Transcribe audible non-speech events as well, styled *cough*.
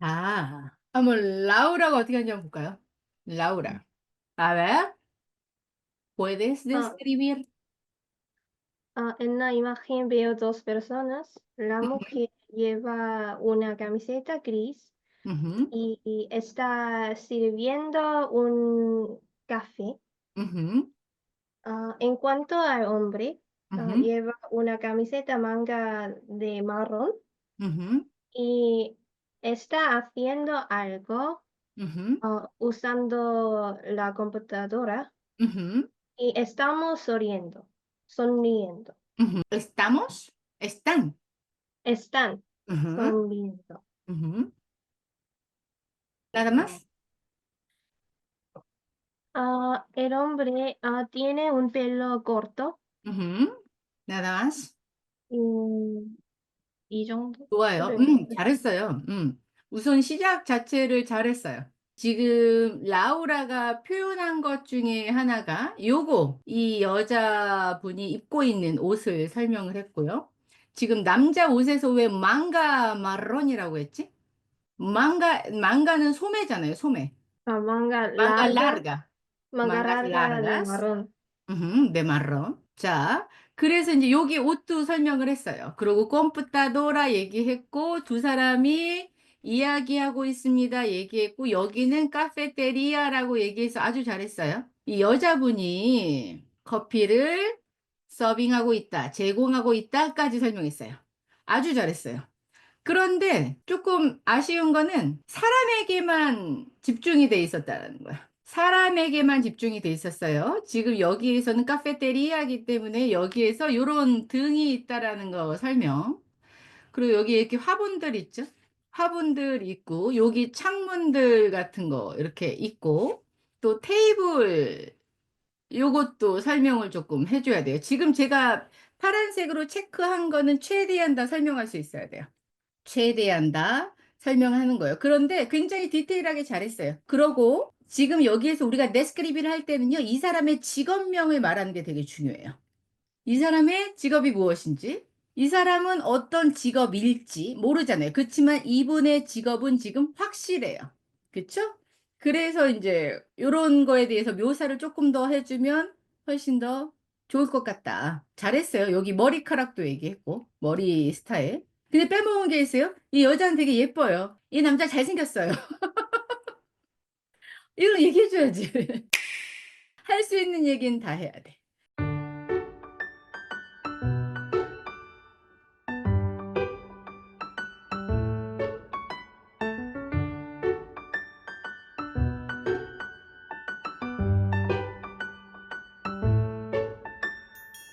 Ah, 한번 라우라가 어떻게 하는지 한번 볼까요? Laura. A ver, ¿puedes Ah, describir? ah, en la imagen veo dos personas. La Ujú, mujer lleva una camiseta gris ujú, y, y está sirviendo un café. ujú, Ah, en cuanto al hombre, ah, ujú, lleva una camiseta manga de marrón ujú, y está haciendo algo ujú, ah, usando la computadora ujú, y estamos sonriendo, sonriendo. ujú. ¿Estamos? Están. Están Ujú, sonriendo. ujú. ¿Nada más? ah, el hombre ah, tiene un pelo corto Ujú. ¿Nada más? y, 이 정도? 좋아요. 네. 음, 잘했어요. 음. 우선 시작 자체를 잘했어요. 지금 라우라가 표현한 것 중에 하나가 요거 이 여자분이 입고 있는 옷을 설명을 했고요. 지금 남자 옷에서 왜 망가 마론이라고 했지? 망가 망가는 소매잖아요. 소매. Ah, manga 망가 larga, manga de largas. marrón. 음, 네, 말로. 자, 그래서 이제 여기 옷도 설명을 했어요. 그리고 컴퓨타도라 얘기했고, 두 사람이 이야기하고 있습니다. 얘기했고, 여기는 카페테리아라고 얘기해서 아주 잘했어요. 이 여자분이 커피를 서빙하고 있다, 제공하고 있다까지 설명했어요. 아주 잘했어요. 그런데 조금 아쉬운 거는 사람에게만 집중이 돼 있었다는 거야. 사람에게만 집중이 돼 있었어요. 지금 여기에서는 카페테리아이기 때문에 여기에서 이런 등이 있다라는 거 설명. 그리고 여기 이렇게 화분들 있죠? 화분들 있고, 여기 창문들 같은 거 이렇게 있고, 또 테이블, 요것도 설명을 조금 해줘야 돼요. 지금 제가 파란색으로 체크한 거는 최대한 다 설명할 수 있어야 돼요. 최대한 다 설명하는 거예요. 그런데 굉장히 디테일하게 잘했어요. 그러고 지금 여기에서 우리가 데스크립을 할 때는요, 이 사람의 직업명을 말하는 게 되게 중요해요. 이 사람의 직업이 무엇인지, 이 사람은 어떤 직업일지 모르잖아요. 그렇지만 이분의 직업은 지금 확실해요. 그쵸? 그래서 이제 이런 거에 대해서 묘사를 조금 더 해주면 훨씬 더 좋을 것 같다. 잘했어요. 여기 머리카락도 얘기했고, 머리 스타일. 근데 빼먹은 게 있어요. 이 여자는 되게 예뻐요. 이 남자 잘생겼어요. *laughs* 이거 얘기해줘야지. *laughs* 할 수 있는 얘기는 다 해야 돼.